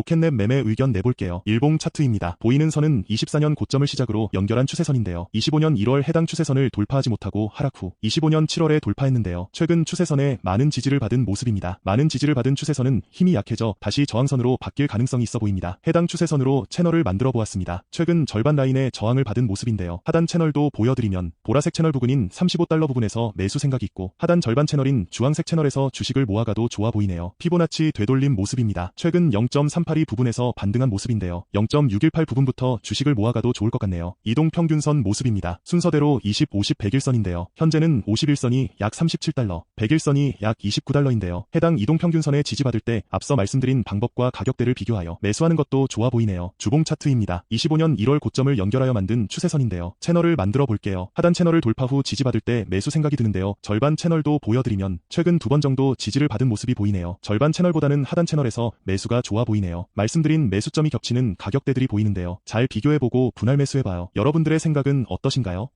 로켓랩 매매 의견 내볼게요. 일봉 차트입니다. 보이는 선은 24년 고점을 시작으로 연결한 추세선인데요. 25년 1월 해당 추세선을 돌파하지 못하고 하락 후 25년 7월에 돌파했는데요. 최근 추세선에 많은 지지를 받은 모습입니다. 많은 지지를 받은 추세선은 힘이 약해져 다시 저항선으로 바뀔 가능성이 있어 보입니다. 해당 추세선으로 채널을 만들어 보았습니다. 최근 절반 라인의 저항을 받은 모습인데요. 하단 채널도 보여드리면 보라색 채널 부근인 35달러 부분에서 매수 생각이 있고 하단 절반 채널인 주황색 채널에서 주식을 모아가도 좋아 보이네요. 피보나치 되돌림 모습입니다. 최근 0.382 부분에서 반등한 모습인데요. 0.618 부분부터 주식을 모아가도 좋을 것 같네요. 이동 평균선 모습입니다. 순서대로 20, 50, 100일선인데요. 현재는 51선이 약 37달러, 100일선이 약 29달러인데요. 해당 이동 평균선에 지지받을 때 앞서 말씀드린 방법과 가격대를 비교하여 매수하는 것도 좋아 보이네요. 주봉 차트입니다. 25년 1월 고점을 연결하여 만든 추세선인데요. 채널을 만들어 볼게요. 하단 채널을 돌파 후 지지받을 때 매수 생각이 드는데요. 절반 채널도 보여드리면 최근 두 번 정도 지지를 받은 모습이 보이네요. 절반 채널보다는 하단 채널에서 매수가 좋아 보이네요. 말씀드린 매수점이 겹치는 가격대들이 보이는데요. 잘 비교해보고 분할 매수해봐요. 여러분들의 생각은 어떠신가요?